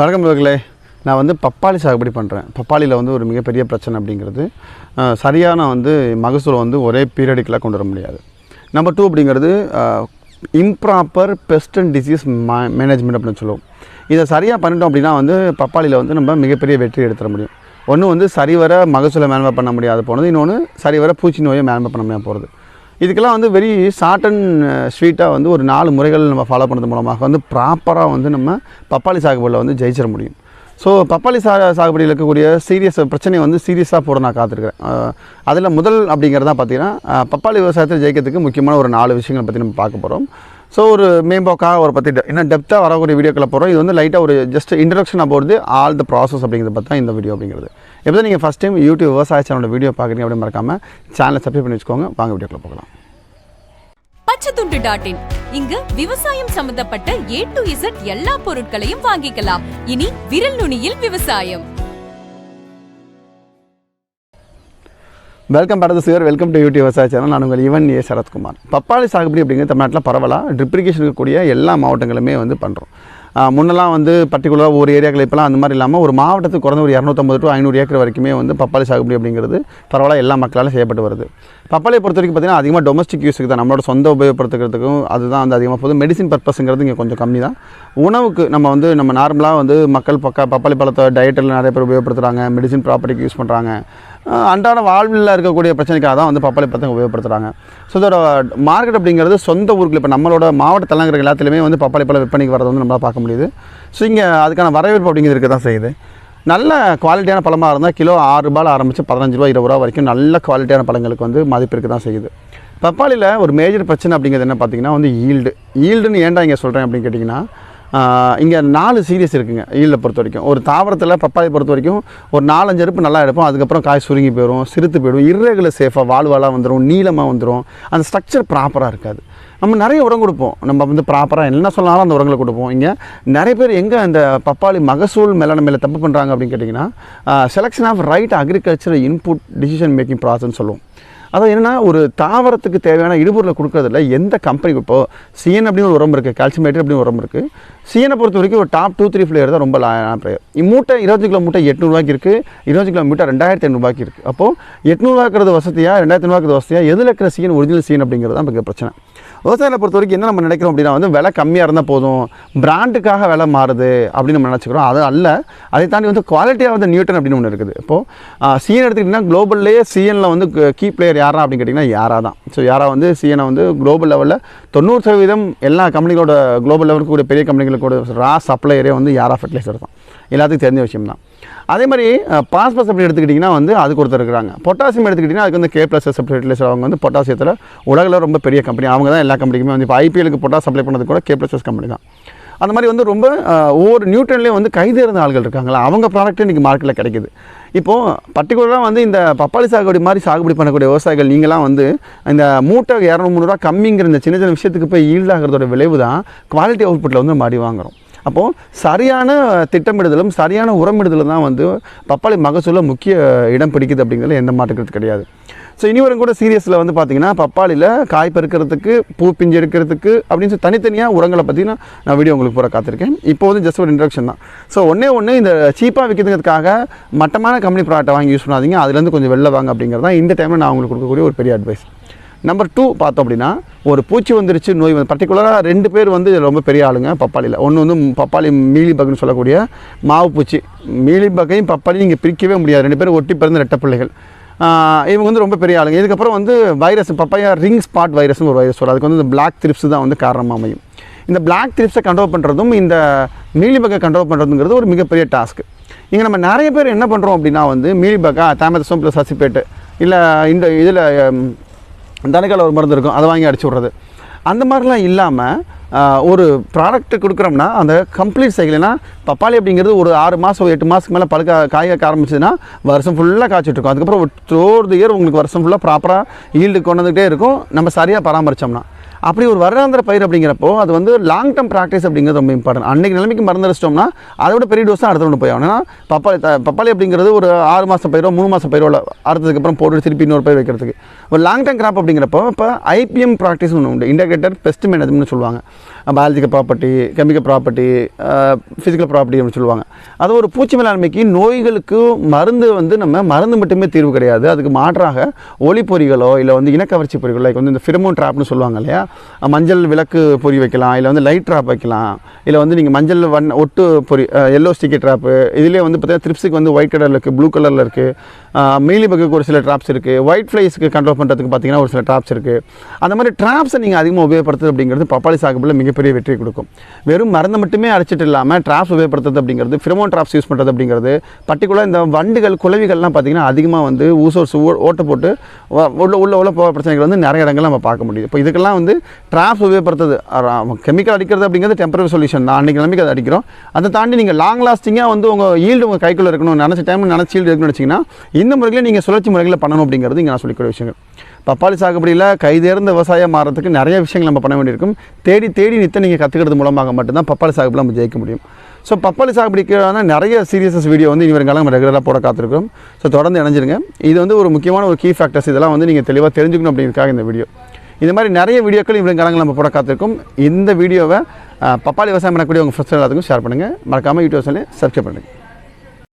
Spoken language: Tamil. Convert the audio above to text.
வணக்கம் நண்பர்களே. நான் வந்து பப்பாளி சாகுபடி பண்ணுறேன் பப்பாளியில் வந்து ஒரு மிகப்பெரிய பிரச்சனை அப்படிங்கிறது சரியான வந்து மகசூலை வந்து ஒரே பீரியடிக்கெலாம் கொண்டு வர முடியாது. நம்பர் டூ அப்படிங்கிறது improper pest and disease management அப்படின்னு சொல்லுவோம். இதை சரியாக பண்ணிட்டோம் அப்படின்னா வந்து பப்பாளியில் வந்து நம்ம மிகப்பெரிய வெற்றி எடுத்துட முடியும். ஒன்று வந்து சரிவர மகசூலை மேன்மை பண்ண முடியாது போனது. இன்னொன்று சரிவர பூச்சி நோயை மேன்மை பண்ண முடியாது போகிறது இதுக்கெல்லாம் வந்து வெரி ஷார்ட் அண்ட் ஸ்வீட்டாக வந்து ஒரு நாலு முறைகள் நம்ம ஃபாலோ பண்ணுறது மூலமாக வந்து ப்ராப்பராக வந்து நம்ம பப்பாளி சாகுபடியில் வந்து ஜெயிச்சிட முடியும். ஸோ பப்பாளி சா சாகுபடியில் இருக்கக்கூடிய சீரியஸ் பிரச்சனையை வந்து சீரியஸாக போட நான் காத்திருக்கிறேன். அதில் முதல் அப்படிங்கிறதான் பார்த்தீங்கன்னா பப்பாளி விவசாயத்தில் ஜெயிக்கிறதுக்கு முக்கியமான ஒரு நாலு விஷயங்களை பற்றி நம்ம பார்க்க போகிறோம் ஸோ ஒரு மேம்போக்காக ஒரு பற்றி இன்னும் டெப்த்தாக வரக்கூடிய வீடியோக்களை போகிறோம் இது வந்து லைட்டாக ஒரு just introduction about all the process அப்படிங்கிறத பார்த்தா இந்த வீடியோ அப்படிங்கிறது. எப்போ நீங்கள் ஃபஸ்ட் டைம் யூடியூப் விவசாய சேனலோட வீடியோ பார்க்குறீங்க அப்படின்னு மறக்காமல் சேனலை சப்ஸ்கிரைப் பண்ணி வச்சுக்கோங்க. வாங்க வீடியோக்குள்ள போகலாம். பச்சைத்துண்டு டாட் இன் இங்கு விவசாயம் சம்பந்தப்பட்ட ஏ டு இசட் எல்லா பொருட்களையும் வாங்கிக்கலாம். இனி விரல் நுனியில் விவசாயம். வெல்கம் படது சிவர் வெல்கம் டு யூடியூப் விவசாய சேனல் நான் உங்கள் இவன் ஏ சரத்குமார். பப்பாளி சாகுபடி அப்படிங்கிறது தமிழ்நாட்டில் பரவலாக ட்ரிப்ரிகேஷன் இருக்கக்கூடிய எல்லா மாவட்டங்களுமே வந்து பண்ணுறோம் முன்னெல்லாம் வந்து பர்டிகுலராக ஒரு ஏரியாக்கள் இப்போலாம் அந்த மாதிரி இல்லாமல் ஒரு மாவட்டத்துக்கு குறைந்த ஒரு இரநூத்தம்பது டு ஐநூறு ஏக்கர் வரைக்குமே வந்து பப்பாளி சாகுபடி அப்படிங்கிறது பரவலாக எல்லா மக்களாலும் செய்யப்பட்டு வருது. பப்பாளியை பொறுத்த வரைக்கும் பார்த்தீங்கன்னா அதிகமாக டொமஸ்டிக் யூஸுக்கு தான். நம்மளோட சொந்த உபயோகப்படுத்துக்கிறதுக்கும் அதுதான் வந்து அதிகமாக போகுது. மெடிசின் பர்பஸுங்கிறது இங்கே கொஞ்சம் கம்மி தான். உணவுக்கு நம்ம வந்து நம்ம நார்மலாக வந்து மக்கள் பக்க பப்பாளி பழத்தை டயட்டில் நிறைய பேர் உபயோகப்படுத்துகிறாங்க மெடிசின் ப்ராப்பர்ட்டிக்கு யூஸ் பண்ணுறாங்க அன்றாட வாழ்வில் இருக்கக்கூடிய பிரச்சனைக்காக தான் வந்து பப்பாளி பழத்தை உபயோகப்படுத்துகிறாங்க ஸோ இதோட மார்க்கெட் அப்படிங்கிறது சொந்த ஊருக்கு இப்போ நம்மளோட மாவட்ட தலைநகர் எல்லாத்துலேயுமே வந்து பப்பாளி பழம் விற்பனைக்கு வரது வந்து நம்மளால் பார்க்க முடியுது. ஸோ இங்கே அதுக்கான வரவேற்பு அப்படிங்கிறது இருக்க தான் செய்யுது. நல்ல குவாலிட்டியான பழமாக இருந்தால் கிலோ ஆறு ரூபாயில் ஆரம்பித்து பதினஞ்சு ரூபா இருபது ரூபா வரைக்கும் நல்ல குவாலிட்டியான பழங்களுக்கு வந்து மதிப்பு இருக்க தான் செய்யுது. பப்பாளியில் ஒரு மேஜர் பிரச்சனை அப்படிங்கிறது என்ன பார்த்தீங்கன்னா வந்து ஈல்டு ஈல்டுன்னு ஏன்டா இங்கே சொல்கிறேன் அப்படின்னு கேட்டிங்கன்னா இங்கே நாலு சீரியஸ் இருக்குங்க ஈல்டை பொறுத்த வரைக்கும் ஒரு தாவரத்தில் பப்பாளி பொறுத்த வரைக்கும் ஒரு நாலஞ்சு அறுப்பு நல்லா எடுப்போம் அதுக்கப்புறம் காய் சுருங்கி போயிடும் சிறுத்து போயிடும் irregular சேஃபாக வாழ்வாலாக வந்துடும் நீளமாக வந்துடும் அந்த ஸ்ட்ரக்சர் ப்ராப்பராக இருக்காது. நம்ம நிறைய உரம் கொடுப்போம். நம்ம வந்து ப்ராப்பராக என்ன சொன்னாலும் அந்த உரங்களை கொடுப்போம். இங்கே நிறைய பேர் எங்கே அந்த பப்பாளி மகசூல் மேலான மேலே தப்பு பண்ணுறாங்க அப்படின்னு கேட்டிங்கன்னா selection of right agriculture input decision making ப்ராசஸ்ன்னு சொல்லுவோம். அதாவது என்னன்னா ஒரு தாவரத்துக்கு தேவையான இடுபொருளை கொடுக்குறதில்ல. எந்த கம்பெனி இப்போ சிஎன் அப்படின்னு ஒரு உரம் இருக்குது கால்சியமேட்டர் அப்படின்னு உரம் இருக்குது சிஎனை பொறுத்த வரைக்கும் ஒரு டாப் டூ த்ரீ ஃபிளேயர் தான் ரொம்ப பிளேயர் மூட்டை இருபத்தஞ்சு கிலோ மூட்டை எட்நூறுவாக்கி இருக்குது இருபத்தஞ்சு கிலோ மூட்டை ரெண்டாயிரத்தி ஐநூறுபாக்கி இருக்குது அப்போது எட்நூறுவாக்கிறது வசதியாக ரெண்டாயிரத்தி ஐநூறுவாக்குறது வசதியாக எதில் இருக்கிற சிஎன் ஒரிஜினல் சிஎன் அப்படிங்கிறது தான் இப்போ பிரச்சனை. விவசாயத்தை பொறுத்த வரைக்கும் என்ன நம்ம நினைக்கிறோம் அப்படின்னா வந்து விலை கம்மியாக இருந்தால் போதும் பிராண்டுக்காக விலை மாறுது அப்படின்னு நம்ம நினச்சிக்கிறோம். அது அல்ல அதை தாண்டி வந்து குவாலிட்டியாக வந்து நியூட்டன் அப்படின்னு ஒன்று இருக்குது. இப்போது சிஎன் எடுத்துக்கிட்டிங்கன்னா குளோபல்லேயே சிஎனில் வந்து கீ பிளேயர் யாரா அப்படின்னு கேட்டிங்கன்னா யாரா தான் ஸோ யாரா வந்து சிஎனை வந்து குளோபல் லெவலில் தொண்ணூறு சதவீதம் எல்லா கம்பெனிகளோட குளோபல் லெவலுக்கு கூடிய பெரிய கம்பெனிகளோட ரா சப்ளையரே வந்து யாரா ஃபர்டிலைசர் தான். எல்லாத்துக்கும் தெரிஞ்ச விஷயம் தான் அதே மாதிரி பாஸ்பஸ் அப்படி எடுத்துக்கிட்டிங்கன்னா வந்து அதுக்கு ஒருத்தர் இருக்கிறாங்க. பொட்டாசியம் எடுத்துக்கிட்டிங்கன்னா அதுக்கு வந்து கே ப்ளஸ் ஃபர்டிலைசர் அவங்க வந்து பொட்டாசியத்தில் உலகில் ரொம்ப பெரிய கம்பெனி அவங்க தான் எல்லா கம்பெனிக்குமே வந்து இப்போ ஐபிஎலுக்கு பொட்டாஸ் சப்ளை பண்ணது கூட கே ப்ளஸ் கம்பெனி தான். அந்த மாதிரி வந்து ரொம்ப ஒவ்வொரு நியூட்ரன்லேயும் வந்து கைதேர்ந்த ஆள்கள் இருக்காங்களா? அவங்க ப்ராடக்ட்டு இன்றைக்கி மார்க்கெட்டில் கிடைக்குது. இப்போது பர்டிகுலராக வந்து இந்த பப்பாளி சாகுபடி மாதிரி சாகுபடி பண்ணக்கூடிய விவசாயிகள் நீங்களாம் வந்து இந்த மூட்டை இரநூறு முந்நூறுரூவா கம்மிங்கிற இந்த சின்ன சின்ன விஷயத்துக்கு போய் ஈல்டாகிறதோட விளைவு தான் குவாலிட்டி அவுட்புட்டில் வந்து நம்ம அடி வாங்குறோம். அப்போது சரியான திட்டமிடுதலும் சரியான உரமிடுதலும் தான் வந்து பப்பாளி மகசூலில் முக்கிய இடம் பிடிக்குது அப்படிங்கிறது எந்த மாட்டுக்கிறது கிடையாது. ஸோ இனி வரும் கூட சீரியஸில் வந்து பார்த்தீங்கன்னா பப்பாளியில் காய் பறிக்கிறதுக்கு பூ பிஞ்சு எடுக்கிறதுக்கு அப்படின்னு சொல்லி தனித்தனியாக உரங்களை பற்றினா நான் வீடியோ உங்களுக்கு பூரா காத்திருக்கேன். இப்போ வந்து ஜஸ்ட் ஒரு இன்ட்ரக்ஷன் தான். ஸோ ஒன்றே ஒன்று இந்த சீப்பாக விற்கிறதுக்காக மட்டமான கம்பெனி ப்ராடக்ட்டை வாங்கி யூஸ் பண்ணாதீங்க. அதுலேருந்து கொஞ்சம் வெளில வாங்க அப்படிங்கிறது தான் இந்த டைமில் நான் உங்களுக்கு கொடுக்கக்கூடிய ஒரு பெரிய அட்வைஸ் நம்பர் டூ பார்த்தோம் அப்படின்னா ஒரு பூச்சி வந்துருச்சு நோய் வந்து பர்டிகுலராக ரெண்டு பேர் வந்து ரொம்ப பெரிய ஆளுங்க பப்பாளியில் ஒன்று வந்து பப்பாளி மீலி சொல்லக்கூடிய மாவு பூச்சி. மீலி பக்கையும் பப்பாளியும் இங்கே பிரிக்கவே முடியாது. ரெண்டு பேரும் ஒட்டி பிறந்த ரெட்ட பிள்ளைகள். இவங்க வந்து ரொம்ப பெரிய ஆளுங்க. இதுக்கப்புறம் வந்து வைரஸ் பப்பையா ரிங் ஸ்பாட் வைரஸ்னு ஒரு வைரஸ் வரும். அதுக்கு வந்து இந்த பிளாக் த்ரிப்ஸ் தான் வந்து காரணமாக அமையும். இந்த பிளாக் த்ரிப்ஸை கண்ட்ரோல் பண்ணுறதும் இந்த மீலிபக்கை கண்ட்ரோல் பண்ணுறதுங்கிறது ஒரு மிகப்பெரிய டாஸ்க் இங்கே நம்ம நிறைய பேர் என்ன பண்ணுறோம் அப்படின்னா வந்து மீலிபக்கா தாமதசம் ப்ளஸ் சசிப்பேட்டு இல்லை இந்த இதில் தனிக்கால ஒரு மருந்து இருக்கும் அதை வாங்கி அடிச்சு விட்றது. அந்த மாதிரிலாம் இல்லாமல் ஒரு ப்ராடக்ட் கொடுக்குறோம்னா அந்த கம்ப்ளீட் சைக்கிள்னா பப்பாளி அப்படிங்கிறது ஒரு ஆறு மாதம் எட்டு மாதத்துக்கு மேலே பழுக்க காய் காய்க்க ஆரம்பிச்சதுன்னா வருஷம் ஃபுல்லாக காய்ச்சிட்டு இருக்கும் அதுக்கப்புறம் ஒரு த இயர் உங்களுக்கு வருஷம் ஃபுல்லாக ப்ராப்பராக ஈல்டு கொண்டு வந்துகிட்டே இருக்கும். நம்ம சரியாக பராமரித்தோம்னா அப்படி ஒரு வருடாந்திர பயிர் அப்படிங்கிறப்போ அது வந்து லாங் டேர்ம் ப்ராக்டிஸ் அப்படிங்கிறது ரொம்ப இம்பார்ட்டன்ட் அன்றைக்கி நிலைமைக்கு மருந்து அடிச்சிட்டோம்னா அதை விட பெரிய டோஸ் தான் அடுத்த ஒன்று போய் ஆகணும். ஏன்னா பப்பாளி பப்பாளி அப்படிங்கிறது ஒரு ஆறு மாதம் பயிரோ மூணு மாதம் பயிரோ அறுத்ததுக்கப்புறம் போட்டு திருப்பி இன்னொரு பயிர் வைக்கிறதுக்கு. ஒரு லாங் டேர்ம் கிராப் அப்படிங்கிறப்போ இப்போ ஐபிஎம் ப்ராக்டிஸ் ஒன்று உண்டு. இன்டகிரேட்டட் பெஸ்ட் மேனேஜ்மெண்ட் சொல்லுவாங்க. Biological property chemical property physical property அப்படின்னு சொல்லுவாங்க. அது ஒரு பூச்சி மேலாண்மைக்கு நோய்களுக்கு மருந்து வந்து நம்ம மருந்து மட்டுமே தீர்வு கிடையாது. அதுக்கு மாற்றாக ஒளி பொறிகளோ இல்லை வந்து இனக்கவர்ச்சி பொறிகளோ லைக் வந்து இந்த ஃபிரமோன் ட்ராப்னு சொல்லுவாங்க இல்லையா? மஞ்சள் விளக்கு பொறி வைக்கலாம் இல்லை வந்து லைட் ட்ராப் வைக்கலாம் இல்லை வந்து நீங்கள் மஞ்சள் வண்ண ஒட்டு பொறி எல்லோ ஸ்டிக்கி ட்ராப்பு இதுலேயே வந்து பார்த்தீங்கன்னா த்ரிப்ஸுக்கு வந்து ஒயிட் கலரில் இருக்குது ப்ளூ கலரில் இருக்குது மீலி பக்குக்கு ஒரு சில ட்ராப்ஸ் இருக்குது ஒயிட் ஃப்ளைஸ்க்கு கண்ட்ரோல் பண்ணுறதுக்கு பார்த்தீங்கன்னா ஒரு சில ட்ராப்ஸ் இருக்குது அந்த மாதிரி ட்ராப்ஸை நீங்கள் அதிகமாக உபயோகப்படுத்துறது அப்படிங்கிறது பப்பாளி சாகுபடியில் மிகப்பெரிய வெற்றி கொடுக்கும். வெறும் மருந்து மட்டுமே அடிச்சிட்டு இல்லாமல் ட்ராப்ஸ் உபயோகப்படுத்துறது அப்படிங்கிறது ஃபிரமோன் ட்ராப்ஸ் யூஸ் பண்ணுறது அப்படிங்கிறது பர்டிகுலர் இந்த வண்டுகள் குலவிகள்லாம் பார்த்தீங்கன்னா அதிகமாக வந்து ஊசோர்ஸ் ஓட்ட போட்டு உள்ள உள்ள உள்ள போகிற பிரச்சனைகள் வந்து நிறைய இடங்கள் நம்ம பார்க்க முடியுது. இப்போ இதுக்கெல்லாம் வந்து ட்ராப்ஸ் உபயோகப்படுத்துறது. கெமிக்கல் அடிக்கிறது அப்படிங்கிறது டெம்பரரி சொல்யூஷன் தான். அன்றைக்கி நம்பிக்கை அதை அடிக்கிறோம். அதை தாண்டி நீங்கள் லாங் லாஸ்டிங்காக வந்து உங்கள் ஈல்டு உங்கள் கைக்குள்ளே இருக்கணும். நினச்ச டைம் நினச்சி ஈல்டு இருக்கணும்னு வச்சிங்கன்னா இந்த முறையில் நீங்கள் சுழற்சி முறைகளில் பண்ணணும் அப்படிங்கிறது இங்கே நான் சொல்லிக்கூடிய விஷயங்கள். பப்பாளி சாகுபடியில் கைதேர்ந்த விவசாயம் மாறதுக்கு நிறைய விஷயங்கள் நம்ம பண்ண வேண்டியிருக்கும். தேடி தேடி நித்த நீங்கள் கற்றுக்கிறது மூலமாக மட்டும்தான் பப்பாளி சாகுபடி நம்ம ஜெயிக்க முடியும். ஸோ பப்பாளி சாகுபடிக்கான நிறைய சீரியஸஸ் வீடியோ வந்து இனி வருங்காலம் நம்ம ரெகுலராக போட காத்திருக்கிறோம். ஸோ தொடர்ந்து இணைஞ்சிருங்க. இது வந்து ஒரு முக்கியமான ஒரு கீ ஃபேக்டர்ஸ் இதெல்லாம் வந்து நீங்கள் தெளிவாக தெரிஞ்சுக்கணும் அப்படிங்கிறதுக்காக இந்த வீடியோ இது மாதிரி நிறைய வீடியோக்கள் இவ்வளோ காலங்கள் நம்ம போட காத்திருக்கும். இந்த வீடியோவை பப்பாளி விவசாயம் பண்ணக்கூடிய உங்கள் ஃப்ரெண்ட்ஸ் எல்லாத்துக்கும் ஷேர் பண்ணுங்கள் மறக்காமல் யூடியூப் சேனலை சப்ஸ்கிரைப் பண்ணுங்கள்